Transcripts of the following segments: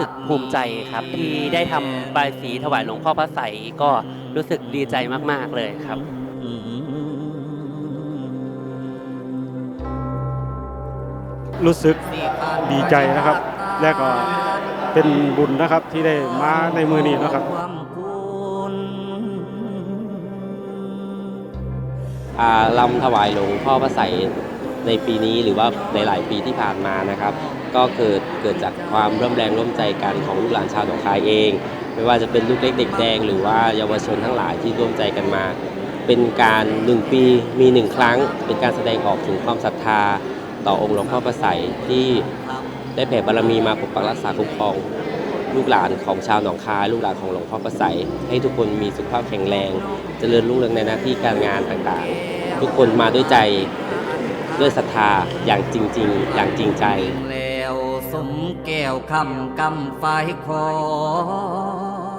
สึกภูมิใจครับ ที่ได้ทำบายสีถวายหลวงพ่อพระใสยก็รู้สึกดีใจมาก ๆ เลยครับ รู้สึกดีใจนะครับ และก็เป็นบุญนะครับที่ได้มาในมือนี้นะครับ อ่าลำถวายหลวงพ่อพระใสยในปีนี้หรือว่าในหลายปีที่ผ่านมานะครับ ก็เกิดเกิดจากความร่วมแรงร่วมใจกันของลูกหลานชาวหนองคายเอง ไม่ว่าจะเป็นลูกเล็กเด็กแดง หรือว่าเยาวชนทั้งหลายที่ร่วมใจกันมา เป็นการหนึ่งปีมีหนึ่งครั้ง เป็นการแสดงออกถึงความศรัทธา ต่อองค์หลวงพ่อพระใสยที่ได้แผ่บารมีมาปกปักรักษาคุ้มครองลูกหลานของชาวหนองคาย ลูกหลานของหลวงพ่อประไสยให้ทุกคนมีสุขภาพแข็งแรง เจริญรุ่งเรืองในหน้าที่การงานต่างๆ ทุกคนมาด้วยใจด้วยศรัทธาอย่างจริง ๆ อย่างจริงใจ แล้วสมแก้วคำกำไฟคอ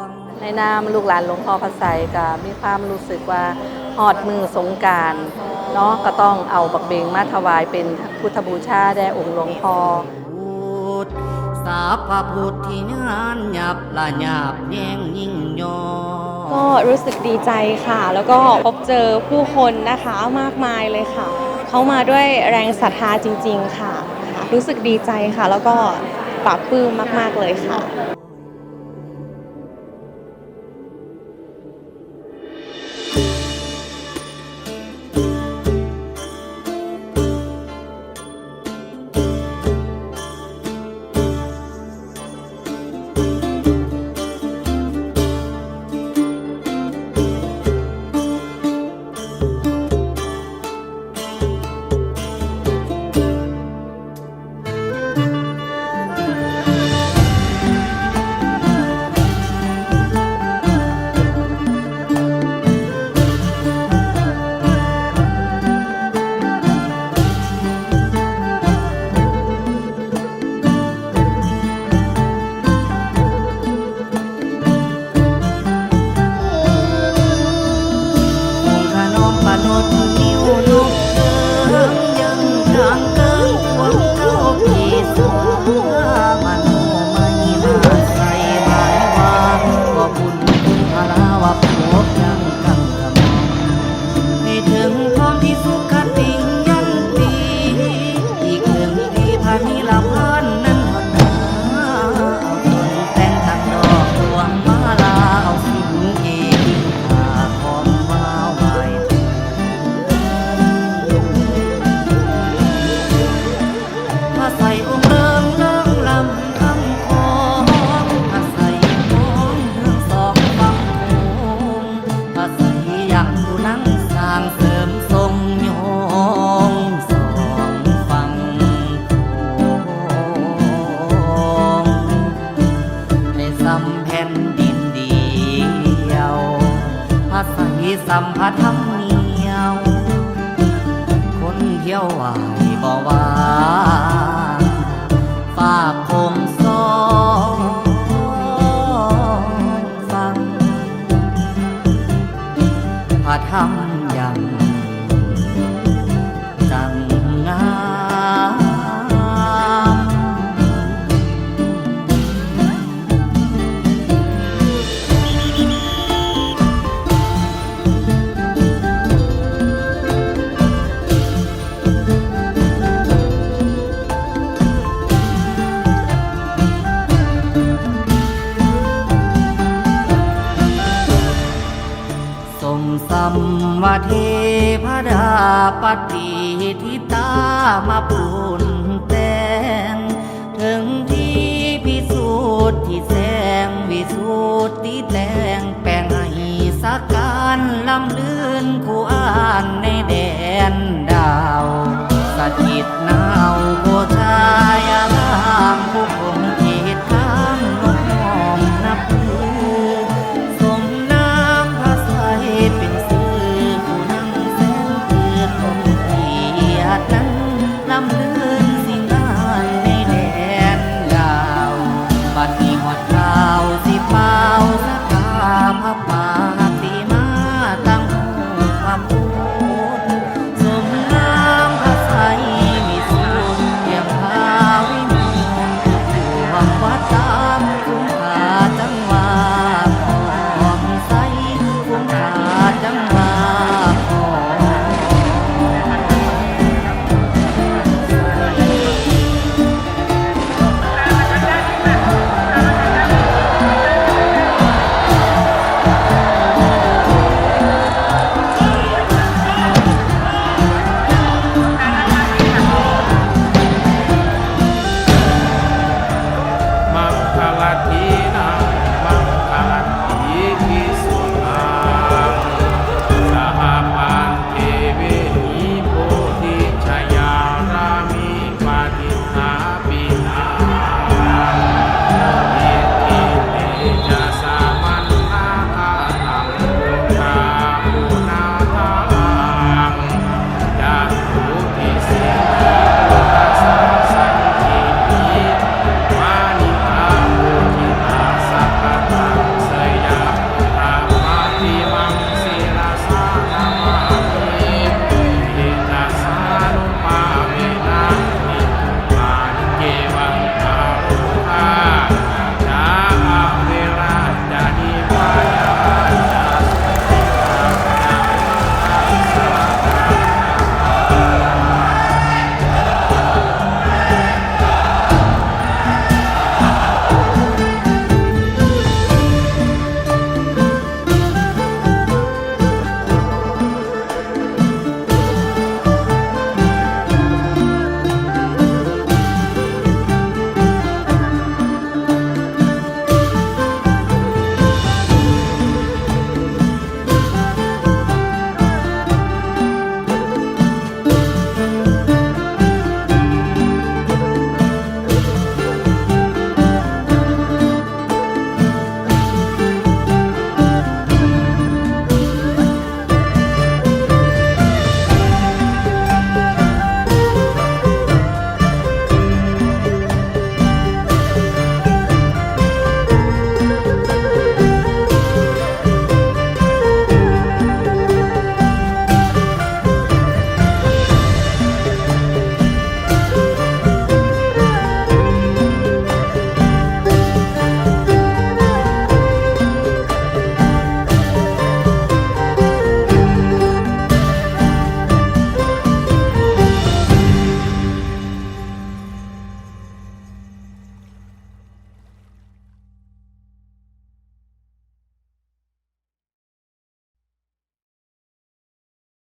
นในนามลูกหลานหลวงพ่อพระไสยก็มีความรู้สึกว่าหอดมือสงกรารเนาะก็ต้องเอาบักเบงมาถวายเป็นพุทธบูชาแด่องค์หลวงพ่อพูดสาพพุทธที่งานหยับละหยาบแย่งยิ่งยอก็รู้สึกดีใจค่ะ แล้วก็พบเจอผู้คนนะคะมากมายเลยค่ะ เขามาด้วยแรงศรัทธาจริง ๆ ค่ะ รู้สึกดีใจค่ะ แล้วก็ ปลาบปลื้มมาก ๆ เลยค่ะ คนเที่ยวไหวบ่ว่า ปฏิทิตามาปุนแต่ง ถึงที่พิสูจน์ที่แสงวิสูตรที่แตงแปลงให้สักการลำลื่นคู่อ่านในแดนดาวสถิตนา ลำเลื่อนสิ่งานในแดนดาวบัดนี้หอดข่าวสิเป่าสักกาพระปาติมาตั้งหูความรู้